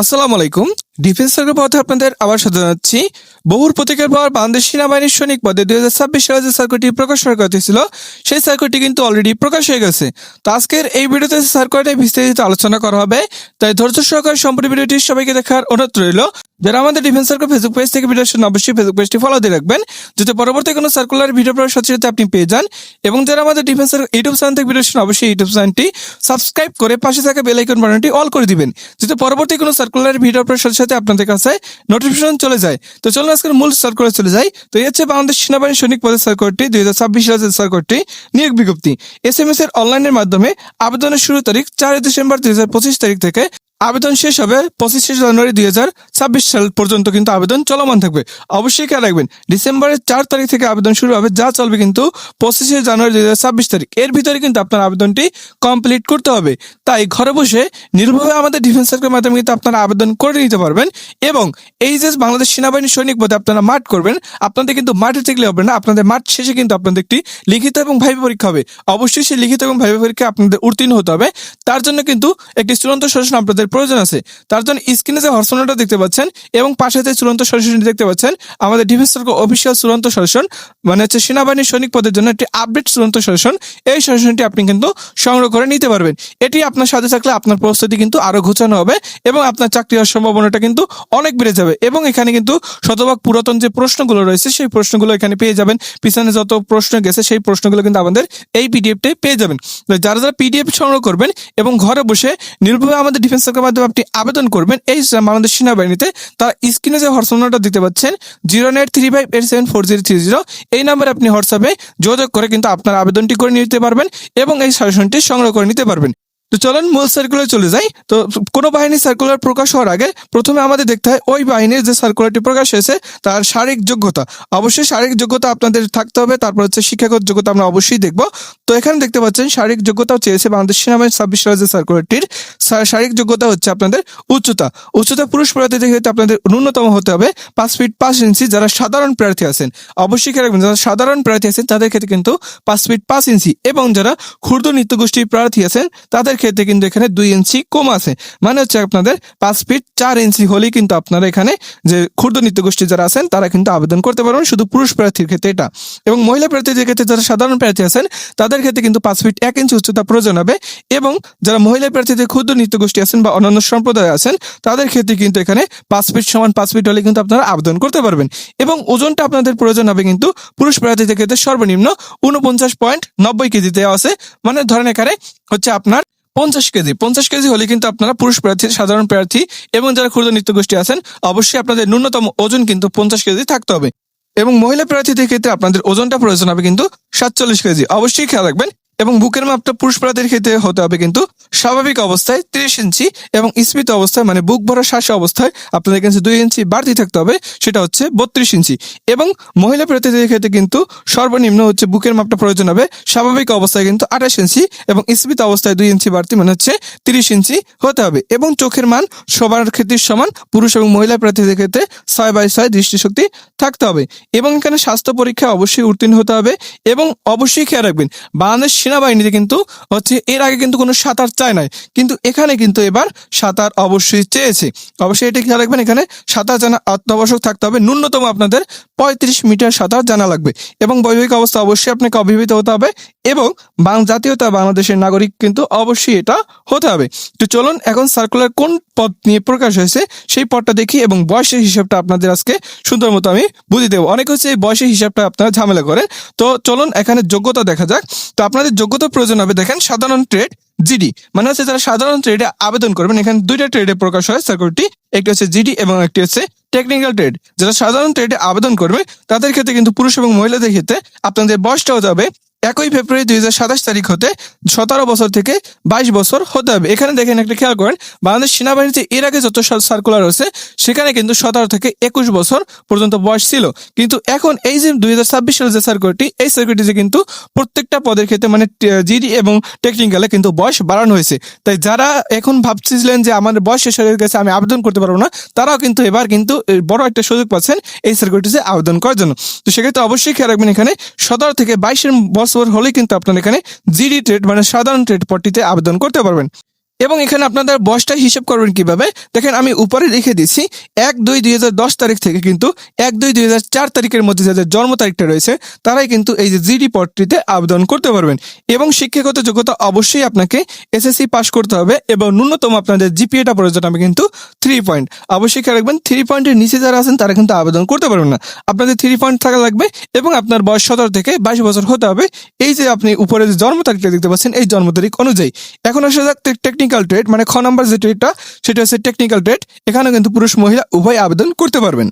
আসসালামু আলাইকুম। Defence circle পথে আপনাদের আবার সাথে জানাচ্ছি। বহুর প্রতীকের পর বাংলাদেশ সেনাবাহিনীর সৈনিক পদে দুই হাজার ছাব্বিশ সালে যে সার্কুলটি প্রকাশ করা কথা ছিল, সেই সার্কুলটি কিন্তু অলরেডি প্রকাশ হয়ে গেছে। তো আজকের এই ভিডিওতে সার্কুলটা বিস্তারিত আলোচনা করা হবে, তাই ধৈর্য সহকারে সম্পূর্ণ ভিডিওটি সবাইকে দেখার অনুরোধ রইল। যারা আমাদের ডিফেন্স সার্কেল ফেসবুক পেজ থেকে ভিডিও শুনে অবশ্যই ফেসবুক পেজটি ফলো দিয়ে রাখবেন, যাতে পরবর্তী কোনো সার্কুলার ভিডিও পাওয়ার সাথে আপনি পেয়ে যান। এবং যারা আমাদের ডিফেন্স ইউটিউব চ্যানেল থেকে ভিডিও শুনে অবশ্যই ইউটিউব চ্যানেলটি সাবস্ক্রাইব করে পাশে থাকা বেল আইকন বাটনটি অল করে দিবেন, যাতে পরবর্তী কোনো সার্কুলার ভিডিও পাওয়ার সাথে সাথে আপনাদের কাছে নোটিফিকেশন চলে যায়। তো চলুন আজকের মূল সার্কুলার চলে যায় তো এই হচ্ছে বাংলাদেশ সেনাবাহিনী সৈনিক পদের সার্কুলারটি দুই হাজার ছাব্বিশ সালের সার্কুলারটি নিয়োগ বিজ্ঞপ্তি। এস এম এস এর অনলাইনের মাধ্যমে আবেদনের শুরু তারিখ চার ডিসেম্বর দুই হাজার পঁচিশ তারিখ থেকে আবেদন শেষ হবে পঁচিশে জানুয়ারি দুই হাজার ছাব্বিশ সাল পর্যন্ত কিন্তু আবেদন চলমান থাকবে। অবশ্যই খেয়াল রাখবেন, ডিসেম্বরের চার তারিখ থেকে আবেদন শুরু হবে, যা চলবে কিন্তু পঁচিশে জানুয়ারি দুই হাজার ছাব্বিশ তারিখ। এর ভিতরে কিন্তু আপনার আবেদনটি কমপ্লিট করতে হবে। তাই ঘরে বসে নির্ভয়ে আমাদের ডিফেন্স সার্কেলের মাধ্যমে কিন্তু আপনারা আবেদন করে নিতে পারবেন এবং এই যে বাংলাদেশ সেনাবাহিনী সৈনিক পদে আপনারা মাঠ করবেন, আপনাদের কিন্তু মাঠে থাকলে হবে না, আপনাদের মাঠ শেষে কিন্তু আপনাদের একটি লিখিত এবং ভাইবা পরীক্ষা হবে। অবশ্যই সেই লিখিত এবং ভাইবা পরীক্ষা আপনাদের উত্তীর্ণ হতে হবে। তার জন্য কিন্তু একটি চূড়ান্ত সলিউশন আপনাদের প্রয়োজন আছে। তার জন্য স্ক্রিনে যে হর্সনটা দেখতে পাচ্ছেন এবং পাশে যে চূড়ান্ত সলিউশনটি দেখতে পাচ্ছেন, আমাদের ডিফেন্স অফিসিয়াল চূড়ান্ত সলিউশন মানে হচ্ছে সেনাবাহিনীর সৈনিক পদের জন্য একটি আপডেট চূড়ান্ত সলিউশন, এই সলিউশনটি আপনি কিন্তু সংগ্রহ করে নিতে পারবেন। এটি আপনার সাথে থাকলে আপনার প্রস্তুতি কিন্তু আরও ঘোচানো হবে এবং আপনার চাকরি হওয়ার সম্ভাবনাটা কিন্তু অনেক বেড়ে যাবে এবং এখানে কিন্তু শতভাগ পুরাতন যে প্রশ্নগুলো রয়েছে, সেই প্রশ্নগুলো এখানে পেয়ে যাবেন। পিছনে যত প্রশ্ন গেছে, সেই প্রশ্নগুলো কিন্তু আমাদের এই পিডিএফটাই পেয়ে যাবেন। যারা যারা পিডিএফ সংগ্রহ করবেন এবং ঘরে বসে নির্ভয়ে আমাদের ডিফেন্স সার্কেলের মাধ্যমে আপনি আবেদন করবেন এই বাংলাদেশ সেনাবাহিনীতে। তারা স্ক্রিনে যে হোয়াটসঅ্যাপ নাম্বারটা দিতে পাচ্ছেন, zero nine three five eight seven four zero three zero. এই নাম্বারে আপনি হোয়াটসঅ্যাপে যোগাযোগ করে কিন্তু আপনার আবেদনটি করে নিতে পারবেন এবং এই সাজেশনটি সংগ্রহ করে নিতে পারবেন। তো চলেন মূল সার্কুলার চলে যাই। তো কোনো বাহিনীর সার্কুলার প্রকাশ হওয়ার আগে প্রথমে আমাদের দেখতে হয় ওই বাহিনীর যে সার্কুলারটি প্রকাশ হয়েছে, তার শারীরিক যোগ্যতা। অবশ্যই শারীরিক যোগ্যতা আপনাদের থাকতে হবে, তারপর হচ্ছে শিক্ষাগত যোগ্যতা আমরা অবশ্যই দেখব। তো এখানে দেখতে পাচ্ছেন, শারীরিক যোগ্যতাও চেয়েছে বাংলাদেশ সেনাবাহিনী ছাব্বিশ যে সার্কুলারটির শারীরিক যোগ্যতা হচ্ছে আপনাদের উচ্চতা। উচ্চতা পুরুষ প্রার্থীদের ক্ষেত্রে আপনাদের ন্যূনতম হতে হবে, পাঁচ ফিট পাঁচ ইঞ্চি যারা সাধারণ প্রার্থী আছেন। অবশ্যই খেয়াল রাখবেন, যারা সাধারণ প্রার্থী আছেন, তাদের ক্ষেত্রে কিন্তু পাঁচ ফিট পাঁচ ইঞ্চি এবং যারা ক্ষুদ্র নৃত্য গোষ্ঠীর প্রার্থী আছেন, তাদের ক্ষেত্রে কিন্তু এখানে দুই ইঞ্চি কম আছে। মানে হচ্ছে আপনাদের পাঁচ ফিট চার ইঞ্চি হলেই কিন্তু আপনারা এখানে যে ক্ষুদ্র নৃত্য গোষ্ঠী যারা আছেন, তারা কিন্তু আবেদন করতে পারবেন। শুধু পুরুষ প্রার্থীর ক্ষেত্রে এটা। এবং মহিলা প্রার্থীদের ক্ষেত্রে যারা সাধারণ প্রার্থী আছেন, তাদের ক্ষেত্রে কিন্তু পাঁচ ফিট এক ইঞ্চি উচ্চতা প্রয়োজন হবে। এবং যারা মহিলা প্রার্থীদের ক্ষুদ্র নৃত্য গোষ্ঠী আছেন বা অন্যান্য সম্প্রদায় আছেন, তাদের ক্ষেত্রে কিন্তু এখানে পাঁচ ফিট সমান পাঁচ ফিট হলে কিন্তু আপনারা আবেদন করতে পারবেন। এবং ওজনটা আপনাদের প্রয়োজন হবে কিন্তু পুরুষ প্রার্থীদের ক্ষেত্রে সর্বনিম্ন উনপঞ্চাশ পয়েন্ট নব্বই কেজি দেওয়া আছে। মানে ধরেন এখানে হচ্ছে আপনার পঞ্চাশ কেজি পঞ্চাশ কেজি হলে কিন্তু আপনারা পুরুষ প্রার্থী, সাধারণ প্রার্থী এবং যারা ক্ষুদ্র নৃত্য গোষ্ঠী আছেন, অবশ্যই আপনাদের ন্যূনতম ওজন কিন্তু পঞ্চাশ কেজি থাকতে হবে। এবং মহিলা প্রার্থীদের ক্ষেত্রে আপনাদের ওজনটা প্রয়োজন হবে কিন্তু সাতচল্লিশ কেজি। অবশ্যই খেয়াল রাখবেন এবং বুকের মাপটা পুরুষ প্রার্থীর ক্ষেত্রে হতে হবে কিন্তু স্বাভাবিক অবস্থায় তিরিশ ইঞ্চি এবং স্মিত অবস্থায় মানে বুক ভরা শ্বাসে অবস্থায় আপনাদের কাছে দুই ইঞ্চি বাড়তি থাকতে হবে, সেটা হচ্ছে বত্রিশ ইঞ্চি। এবং মহিলা প্রার্থীদের ক্ষেত্রে কিন্তু সর্বনিম্ন হচ্ছে বুকের মাপটা প্রয়োজন হবে, স্বাভাবিক অবস্থায় কিন্তু আঠাশ ইঞ্চি এবং স্মিত অবস্থায় দুই ইঞ্চি বাড়তি মানে হচ্ছে তিরিশ ইঞ্চি হতে হবে। এবং চোখের মান সবার ক্ষেত্রে সমান, পুরুষ এবং মহিলা প্রার্থীদের ক্ষেত্রে ছয় বাই ছয় দৃষ্টিশক্তি থাকতে হবে। এবং এখানে স্বাস্থ্য পরীক্ষা অবশ্যই উত্তীর্ণ হতে হবে এবং অবশ্যই খেয়াল রাখবেন, বাংলাদেশ সেনাবাহিনীতে কিন্তু হচ্ছে এর আগে কিন্তু কোনো সাঁতার চায় নাই। কিন্তু এখানে কিন্তু এবার সাঁতার অবশ্যই চেয়েছে। অবশ্যই এটা খেয়াল রাখবেন, এখানে সাঁতার জানা অত্যাবশ্যক থাকতে হবে। ন্যূনতম আপনাদের পঁয়ত্রিশ মিটার সাঁতার জানা লাগবে এবং বৈবাহিক অবস্থা অবশ্যই আপনাকে অভিহিত হতে হবে এবং বাং- জাতীয়তা বাংলাদেশের নাগরিক কিন্তু অবশ্যই এটা হতে হবে। তো চলুন, এখন সার্কুলার কোন পদ নিয়ে প্রকাশ হয়েছে সেই পদটা দেখি এবং বয়সের হিসাবটা আপনাদের আজকে সুন্দর মতো আমি বুঝিয়ে দেবো। অনেক হচ্ছে এই বয়সের হিসাবটা আপনারা ঝামেলা করেন। তো চলুন, এখানে যোগ্যতা দেখা যাক। তো আপনাদের যোগ্যতা প্রয়োজন হবে, দেখেন সাধারণ ট্রেড জিডি মানে হচ্ছে যারা সাধারণ ট্রেডে আবেদন করবেন, এখানে দুইটা ট্রেডে প্রকাশ হয় সার্কুলটি একটি হচ্ছে জিডি এবং একটি হচ্ছে টেকনিক্যাল ট্রেড যারা সাধারণ ট্রেডে আবেদন করবে, তাদের ক্ষেত্রে কিন্তু পুরুষ এবং মহিলাদের ক্ষেত্রে আপনাদের বয়সটাও যাবে একই ফেব্রুয়ারি দুই হাজার সাতাশ তারিখ হতে সতেরো বছর থেকে বাইশ বছর হতে হবে। এখানে দেখেন একটা খেয়াল করেন, বাংলাদেশ সেনাবাহিনীতে এর আগে যত সার্কুলার হয়েছে সেখানে কিন্তু সতেরো থেকে একুশ বছর পর্যন্ত বয়স ছিল। কিন্তু এখন এই যে দুই হাজার ছাব্বিশ সালের যে সার্কুলারটি এই সার্কুলারটিতে কিন্তু প্রত্যেকটা পদের ক্ষেত্রে মানে জিডি এবং টেকনিক্যালে কিন্তু বয়স বাড়ানো হয়েছে। তাই যারা এখন ভাবছিলেন যে আমার বয়স শেষ হয়ে গেছে, আমি আবেদন করতে পারব না, তারাও কিন্তু এবার কিন্তু বড় একটা সুযোগ পাচ্ছেন এই সার্কুলারটিতে আবেদন করার জন্য। তো সেক্ষেত্রে অবশ্যই খেয়াল রাখবেন এখানে সতেরো থেকে বাইশের বছর হলেই কিন্তু আপনার এখানে জিডি ট্রেড মানে সাধারণ ট্রেড পট্টিতে আবেদন করতে পারবেন। এবং এখানে আপনাদের বয়সটা হিসেব করবেন কীভাবে? দেখেন, আমি উপরে লিখে দিচ্ছি এক, দুই দুই হাজার দশ তারিখ থেকে কিন্তু, এক, দুই দুই হাজার চার তারিখের মধ্যে যাদের জন্ম তারিখটা রয়েছে, তারাই কিন্তু এই যে জিডি পদটিতে আবেদন করতে পারবেন। এবং শিক্ষাগত যোগ্যতা অবশ্যই আপনাকে এসএসসি পাস করতে হবে এবং ন্যূনতম আপনাদের জিপিএটা প্রয়োজন হবে কিন্তু থ্রি পয়েন্ট অবশ্যই খেয়াল রাখবেন থ্রি পয়েন্টের নিচে যারা আছেন, তারা কিন্তু আবেদন করতে পারবেন না। আপনাদের থ্রি পয়েন্ট থাকা লাগবে এবং আপনার বয়স সতেরো থেকে বাইশ বছর হতে হবে। এই যে আপনি উপরে যে জন্ম তারিখটা দেখতে পাচ্ছেন, এই জন্ম তারিখ অনুযায়ী। এখন আসা যাক টেকনিক্যাল ট্রেড মানে খ নম্বর যে ট্রেডটা সেটা হচ্ছে টেকনিক্যাল ট্রেড এখানেও কিন্তু পুরুষ মহিলা উভয় আবেদন করতে পারবেন।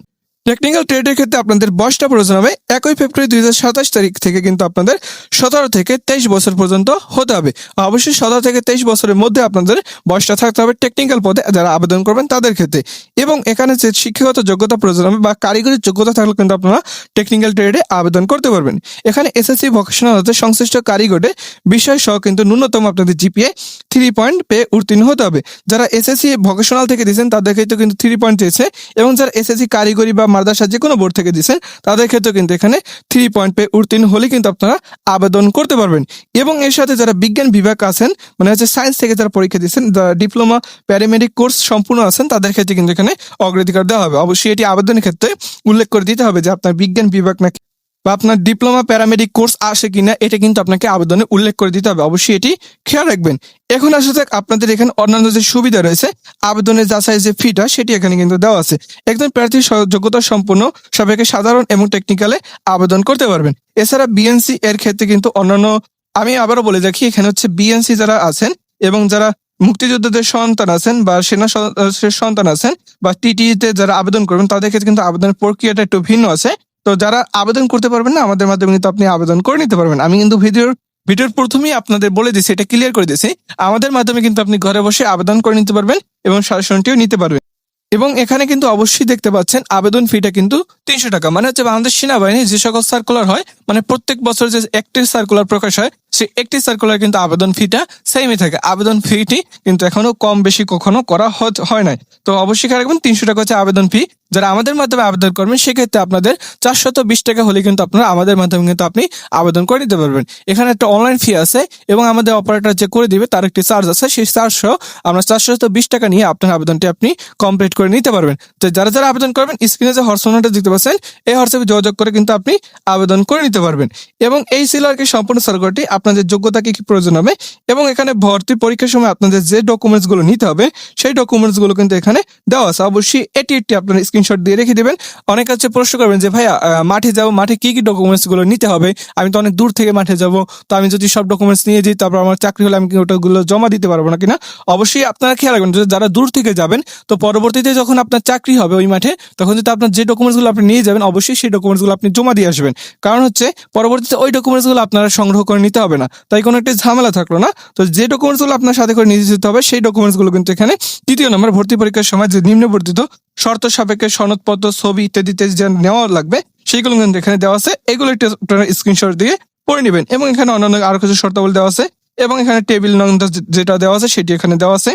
টেকনিক্যাল ট্রেডের ক্ষেত্রে আপনাদের বয়সটা প্রয়োজন হবে একই ফেব্রুয়ারি দুই হাজার সাতাশ তারিখ থেকে কিন্তু আপনাদের সতেরো থেকে তেইশ বছর পর্যন্ত হতে হবে। অবশ্যই সতেরো থেকে তেইশ বছরের মধ্যে আপনাদের বয়সটা থাকতে হবে টেকনিক্যাল পদে যারা আবেদন করবেন তাদের ক্ষেত্রে। এবং এখানে যে শিক্ষাগত যোগ্যতা প্রয়োজন হবে বা কারিগরি যোগ্যতা থাকলে কিন্তু আপনারা টেকনিক্যাল ট্রেডে আবেদন করতে পারবেন। এখানে এসএসসি ভোকেশনাল হতে সংশ্লিষ্ট কারিগরে বিষয় সহ কিন্তু ন্যূনতম আপনাদের জিপিএ থ্রি পয়েন্ট পেয়ে উত্তীর্ণ হতে হবে। যারা এসএসসি ভোকেশনাল থেকে দিয়েছেন তাদের ক্ষেত্রে কিন্তু থ্রি পয়েন্ট চেয়েছে এবং যারা এসএসসি কারিগরি বা মাদ্রাসা যে কোনো বোর্ড থেকে দিছে, তাদের ক্ষেত্রে কিন্তু এখানে থ্রি পয়েন্ট পেয়ে উত্তীর্ণ হলে কিন্তু আপনারা আবেদন করতে পারবেন। এবং এর সাথে যারা বিজ্ঞান বিভাগ আছেন মানে হচ্ছে সায়েন্স থেকে যারা পরীক্ষা দিচ্ছেন ডিপ্লোমা প্যারামেডিক কোর্স সম্পূর্ণ আছেন, তাদের ক্ষেত্রে কিন্তু এখানে অগ্রাধিকার দেওয়া হবে। অবশ্যই এটি আবেদনের ক্ষেত্রে উল্লেখ করে দিতে হবে যে আপনার বিজ্ঞান বিভাগ নাকি বা আপনার ডিপ্লোমা প্যারামেডিক কোর্স আসে কিনা, এটা কিন্তু আপনাকে আবেদনে উল্লেখ করে দিতে হবে। অবশ্যই এটি খেয়াল রাখবেন। এখন আসা যাক আপনাদের এখানে অন্যান্য যে সুবিধা রয়েছে, আবেদনের যাচাই যে ফিটা সেটি এখানে কিন্তু দেওয়া আছে। একজন প্রার্থী যোগ্যতা সম্পন্ন সবাইকে সাধারণ এবং টেকনিক্যালে আবেদন করতে পারবেন। এছাড়া বিএনসি এর ক্ষেত্রে কিন্তু অন্যান্য, আমি আবারও বলে রাখি, এখানে হচ্ছে বিএনসি যারা আছেন এবং যারা মুক্তিযোদ্ধাদের সন্তান আছেন বা সেনা সন্তান আছেন বা টিটিতে যারা আবেদন করবেন, তাদের ক্ষেত্রে কিন্তু আবেদনের প্রক্রিয়াটা একটু ভিন্ন আছে। তো যারা আবেদন করতে পারবেন না, আমাদের মাধ্যমে কিন্তু আপনি আবেদন করে নিতে পারবেন। আমি কিন্তু ভিডিওর ভিডিওর প্রথমেই আপনাদের বলে দিয়েছি, এটা ক্লিয়ার করে দিয়েছি। আমাদের মাধ্যমে কিন্তু আপনি ঘরে বসে আবেদন করে নিতে পারবেন এবং শাসনটিও নিতে পারবেন। এবং এখানে কিন্তু অবশ্যই দেখতে পাচ্ছেন, আবেদন ফিটা কিন্তু তিনশো টাকা। মানে হচ্ছে বাংলাদেশ সেনাবাহিনী যে সকল সার্কুলার হয় মানে প্রত্যেক বছর যে একটি সার্কুলার প্রকাশ হয়, সেই একটি সার্কুলার কিন্তু আবেদন ফিটা সেমই থাকে। আবেদন ফিটি কিন্তু এখনও কম বেশি কখনো করা হয় নাই। তো অবশ্যই রাখবেন, তিনশো টাকা হচ্ছে আবেদন ফি যারা আমাদের মাধ্যমে আবেদন করবেন, সেক্ষেত্রে আপনাদের চারশত বিশ টাকা হলে কিন্তু আপনারা আমাদের মাধ্যমে কিন্তু আপনি আবেদন করে নিতে পারবেন। এখানে একটা অনলাইন ফি আছে এবং আমাদের অপারেটর যে করে দিবে, তার একটি চার্জ আছে। সেই চার্জ সহ আমরা চারশত বিশ টাকা নিয়ে আপনার আবেদনটি আপনি কমপ্লিট করে নিতে পারবেন। তো যারা যারা আবেদন করবেন স্ক্রিনে যে হোয়াটসঅ্যাপটা দিতে পারছেন এই হোয়াটসঅ্যাপে যোগাযোগ করে কিন্তু আপনি আবেদন করে নিতে পারবেন। এবং এই ছিল আর কি সম্পূর্ণ সার্কুলারটি আপনাদের যোগ্যতা কি কি প্রয়োজন হবে এবং এখানে ভর্তি পরীক্ষার সময় আপনাদের যে ডকুমেন্টসগুলো নিতে হবে, সেই ডকুমেন্টসগুলো কিন্তু এখানে দেওয়া আছে। অবশ্যই এটি একটি আপনার স্ক্রিনশট দিয়ে রেখে দেবেন। অনেক আছে প্রশ্ন করবেন যে, ভাইয়া মাঠে যাব, মাঠে কি কি ডকুমেন্টসগুলো নিতে হবে? আমি তো অনেক দূর থেকে মাঠে যাব, তো আমি যদি সব ডকুমেন্টস নিয়ে যাই, তারপর আমার চাকরি হলে আমি ওটাগুলো জমা দিতে পারব না? কিনা অবশ্যই আপনারা খেয়াল রাখবেন যারা দূর থেকে যাবেন, তো পরবর্তীতে যখন আপনার চাকরি হবে ওই মাঠে, তখন যদি আপনার যে ডকুমেন্টসগুলো আপনি নিয়ে যাবেন, অবশ্যই সেই ডকুমেন্টসগুলো আপনি জমা দিয়ে আসবেন। কারণ হচ্ছে, পরবর্তীতে ওই ডকুমেন্টসগুলো আপনারা সংগ্রহ করে নিতে হবে না। তাই কোনো একটা ঝামেলা থাকল না। তো যে ডকুমেন্টসগুলো আপনার সাথে করে নিয়ে যেতে হবে, সেই ডকুমেন্টসগুলো কিন্তু এখানে তৃতীয় নম্বর ভর্তি পরীক্ষার সময় যে নিম্নবর্তিত শর্ত সাপেক্ষে সনদপত্র, ছবি ইত্যাদিতে যে নেওয়া লাগবে, সেইগুলো কিন্তু এখানে দেওয়া আছে। এগুলো একটু আপনারা স্ক্রিনশট দিয়ে পড়ে নেবেন। এবং এখানে অন্যান্য আরও কিছু শর্তাবলী দেওয়া আছে। এবং এখানে টেবিল নং যেটা দেওয়া আছে, সেটি এখানে দেওয়া আছে।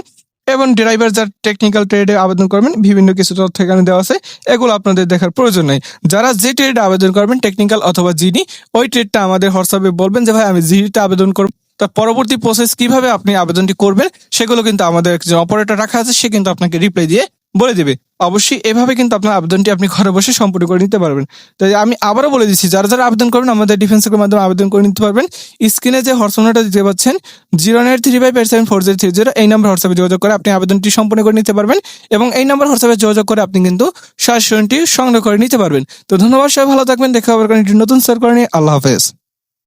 এবং ড্রাইভার যার টেকনিক্যাল ট্রেডে আবেদন করবেন, বিভিন্ন কিছু তথ্য এখানে দেওয়া আছে। এগুলো আপনাদের দেখার প্রয়োজন নেই। যারা যে ট্রেডে আবেদন করবেন টেকনিক্যাল অথবা জিডি ওই ট্রেডটা আমাদের হোয়াটসঅ্যাপে বলবেন যে, ভাই, আমি জিডিতে আবেদন করব। তার পরবর্তী প্রসেস কীভাবে আপনি আবেদনটি করবেন, সেগুলো কিন্তু আমাদের একজন অপারেটর রাখা আছে। সে কিন্তু আপনাকে রিপ্লাই দিয়ে বলে দেবে। অবশ্যই এভাবে কিন্তু আপনার আবেদনটি আপনি ঘরে বসে সম্পূর্ণ করে নিতে পারবেন। তাই আমি আবারও বলে দিচ্ছি, যারা যারা আবেদন করবেন, আমাদের ডিফেন্সের মাধ্যমে আবেদন করে নিতে পারবেন। স্ক্রিনে যে হোয়াটসঅ্যাপটা দিতে পাচ্ছেন, zero nine three five eight seven four zero three zero, এই নাম্বার হোয়াটসঅ্যাপে যোগাযোগ করে আপনি আবেদনটি সম্পূর্ণ করে নিতে পারবেন এবং এই নাম্বার হোয়াটসঅ্যাপে যোগাযোগ করে আপনি কিন্তু শাসনটি সংগ্রহ করে নিতে পারবেন। তো ধন্যবাদ, সবাই ভালো থাকবেন, দেখা হবে একটি নতুন সার করে নিয়ে। আল্লাহ হাফেজ।